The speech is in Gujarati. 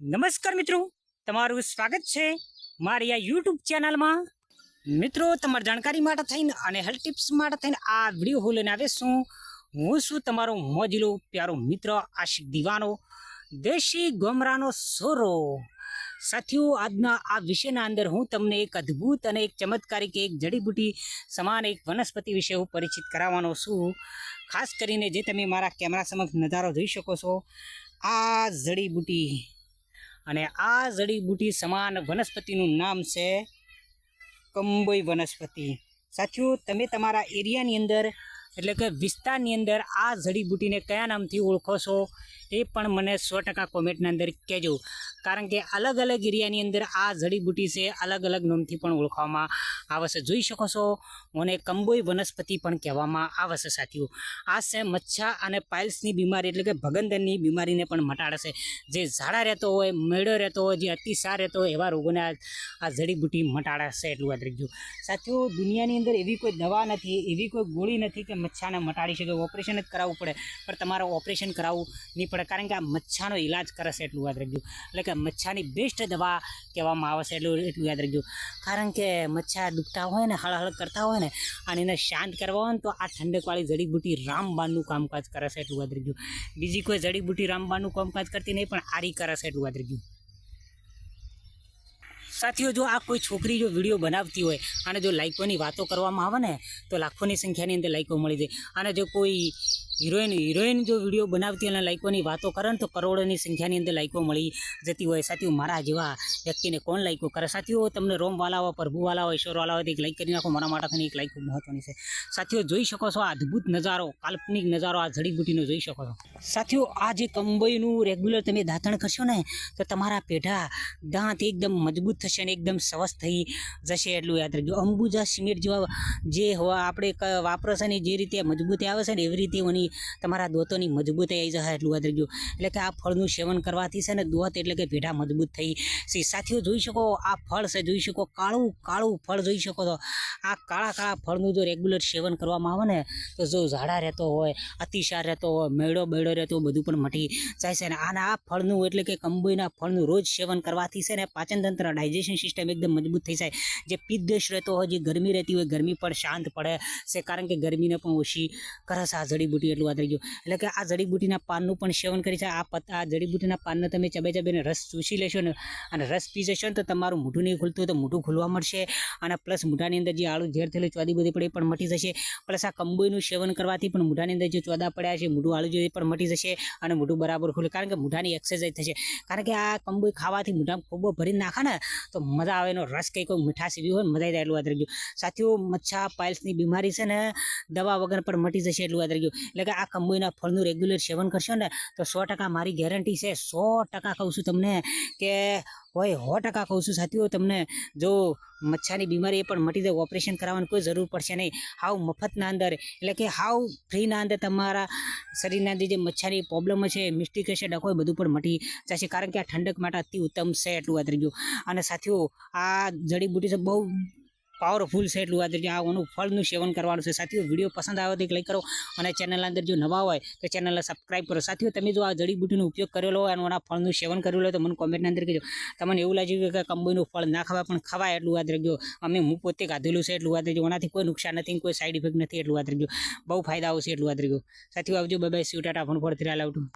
નમસ્કાર મિત્રો, તમારું સ્વાગત છે મારી આ યુટ્યુબ ચેનલમાં. મિત્રો, તમારી જાણકારી માટે થઈને અને હેલ્થ ટિપ્સ માટે થઈને આ વીડિયો હું લઈને આવે છું. હું છું તમારો મોજીલો, પ્યારો મિત્ર આશિક દીવાનો, દેશી ગોમરાનો સોરો. સાથીઓ, આજના આ વિષયના અંદર હું તમને એક અદ્ભુત અને એક ચમત્કારિક, એક જડીબુટી સમાન એક વનસ્પતિ વિશે હું પરિચિત કરાવવાનો છું. ખાસ કરીને જે તમે મારા કેમેરા સમક્ષ નજારો જોઈ શકો છો, આ જડીબુટી અને આ જડીબુટી સમાન વનસ્પતિનું નામ છે કંબોઈ વનસ્પતિ. સાથીઓ તમે તમારા એરિયાની અંદર એટલે કે વિસ્તારની અંદર આ જડીબુટીને કયા નામથી ઓળખો છો એ પણ મને સો ટકા કોમેન્ટના અંદર કહેજો. કારણ કે અલગ અલગ એરિયાની અંદર આ જડીબુટી છે, અલગ અલગ નામથી પણ ઓળખવામાં આવે છે જોઈ શકો છો, મને કંબોઈ વનસ્પતિ પણ કહેવામાં આવે છે સાથીઓ. આ છે મચ્છા અને પાઇલ્સની બીમારી એટલે કે ભગંદરની બીમારીને પણ મટાડે છે જે ઝાડા રહેતો હોય, મેળો રહેતો હોય, જે અતિસાર રહેતો હોય, એવા રોગોને આ આ જડીબુટી મટાડે છે એટલું યાદ રાખજો. સાથીઓ, દુનિયાની અંદર એવી કોઈ દવા નથી, એવી કોઈ ગોળી નથી કે મચ્છાને મટાડી શકે ઓપરેશન જ કરાવવું પડે, પણ તમારે ઓપરેશન કરાવવું નહીં પડે, કારણ કે આ મચ્છાનો ઈલાજ કરશે એટલું યાદ રાખજો. એટલે કે મચ્છાની બેસ્ટ દવા કહેવામાં આવે છે એટલું એટલું યાદ રાખજો. કારણ કે મચ્છા દુખતા હોય ને, હળહળ કરતા હોય ને, અને એને શાંત કરવા હોય ને, તો આ ઠંડકવાળી જડીબુટી રામબાણનું કામકાજ કરે છે એટલું યાદ રાખજો. બીજી કોઈ જડીબુટી રામબાણનું કામકાજ કરતી નહીં, પણ આરી કરે છે એટલું યાદ રાખજો. સાથીઓ, જો આ કોઈ છોકરી જો વીડિયો બનાવતી હોય અને જો લાઇકોની વાતો કરવામાં આવે ને, તો લાખોની સંખ્યાની અંદર લાઇકો મળી જાય. અને જો કોઈ હિરોઈન હિરોઈન જો વીડિયો બનાવતી અને લાઈકોની વાતો કરે ને તો કરોડોની સંખ્યાની અંદર લાઈકો મળી જતી હોય. સાથીઓ, મારા જેવા વ્યક્તિને કોણ લાઈકો કરે? સાથીઓ, તમને રોમવાલા હોય પ્રભુવાલા હોય ઈશ્વરવાલા હોય એક લાઈક કરી નાખો. મારા માટે એક લાઈક મહત્વની છે. સાથીઓ, જોઈ શકો છો આ અદ્ભુત નજારો, કાલ્પનિક નજારો આ જડીબુટીનો જોઈ શકો છો. સાથીઓ, આ જે કંબોઈનું રેગ્યુલર તમે દાંતણ કરશો ને, તો તમારા પેઢા દાંત એકદમ મજબૂત થશે અને એકદમ સ્વસ્થ થઈ જશે એટલું યાદ રાખજો. અંબુજા સિમેન્ટ જેવા જે આપણે વાપરો છે ને, જે રીતે મજબૂતી આવે છે ને, એવી રીતે એની તમારા દોતોની મજબૂતાઈ આવી જશે એટલું યાદ રાખજો એટલે કે આ ફળનું સેવન કરવાથી છે ને દોત એટલે કે ભેઢા મજબૂત થઈ છે. સાથીઓ, જોઈ શકો આ ફળ છે, જોઈ શકો કાળું કાળું ફળ જોઈ શકો તો આ કાળા કાળા ફળનું જો રેગ્યુલર સેવન કરવામાં આવે ને, તો જો ઝાડા રહેતો હોય, અતિસાર રહેતો હોય, મેળો બેડો રહેતો બધું પણ મટી જાય છે ને. આના આ ફળનું એટલે કે કંબોઈના ફળનું રોજ સેવન કરવાથી છે ને પાચનતંત્ર ડાયજેશન સિસ્ટમ એકદમ મજબૂત થઈ જાય. જે પિત્તદોષ રહેતો હોય, જે ગરમી રહેતી હોય, ગરમી પણ શાંત પડે છે. કારણ કે ગરમીને પણ ઓછી કરે છે આ જડીબુટી એટલું થઈ ગયું. એટલે કે આ જડીબુટીના પાનનું પણ સેવન કરી છે. આ પત્તા આ જડીબુટીના પાનને તમે ચબે ચબેને રસ ચૂસી લેશો ને અને રસ પી જશો ને તો તમારું મોઢું નહીં ખુલતું તો મોઢું ખુલવા મળશે. અને પ્લસ મોઢાની અંદર જે આળું ઝેર થયેલું ચોદી બધી પડે એ પણ મટી જશે. પ્લસ આ કંબોઈનું સેવન કરવાથી પણ મોઢાની અંદર જે ચોદા પડ્યા છે, મોઢું આળું જે પણ મટી જશે અને મોઢું બરાબર ખુલે. કારણ કે મોઢાની એક્સરસાઇઝ થશે. કારણ કે આ કંબોઈ ખાવાથી મોઢામાં ખૂબ ભરી નાખે ને તો મજા આવે. એનો રસ કંઈક મીઠાશ એવી હોય મજા આવી જાય એટલું યાદ રાખજો સાથીઓ, મચ્છા પાઇલ્સની બીમારી છે ને દવા વગર પણ મટી જશે એટલું યાદ રાખજો એટલે કે આ કંબોઈના ફળનું રેગ્યુલર સેવન કરશો ને, તો સો ટકા મારી ગેરંટી છે. સો ટકા કહું છું તમને કે, હોય સો ટકા કહું છું સાથીઓ તમને, જો મચ્છાની બીમારી એ પણ મટી જાય ઓપરેશન કરાવવાની કોઈ જરૂર પડશે નહીં. હાવ મફતના અંદર, એટલે કે હાવ ફ્રીના અંદર તમારા શરીરના અંદર જે મચ્છાની પ્રોબ્લેમ છે, મિસ્ટેક હશે, ડખો એ બધું પણ મટી જશે. કારણ કે આ ઠંડક માટે અતિ ઉત્તમ છે, એટલું રાખજો અને સાથીઓ, આ જડીબુટી બહુ પાવરફુલ છે એટલું યાદ રાખજો આ ફળનું સેવન કરવાનું છે. સાથીઓ, વીડિયો પસંદ આવે તો લાઈક કરો અને ચેનલના અંદર જો નવા હોય તો ચેનલને સબસ્ક્રાઈબ કરો. સાથીઓ, તમે જો આ જડીબુટીનો ઉપયોગ કરેલો હોય અને ઓના ફળનું સેવન કરેલું હોય તો મને કોમેન્ટની અંદર કહેજો. તમને એવું લાગ્યું કે કંબોઈનું ફળ ના ખાવા પણ ખવાય એટલું યાદ રાખજો. અમે હું પોતે ખાધેલું છે એટલું યાદ રાખજો. એનાથી કોઈ નુકસાન નથી કોઈ સાઈડ ઇફેક્ટ નથી એટલું યાદ રાખજો. બહુ ફાયદાઓ છે એટલું યાદ રાખજો. સાથીઓ, આવજો. બાય બાય સીવ ફોન ફોર આલ આઉટ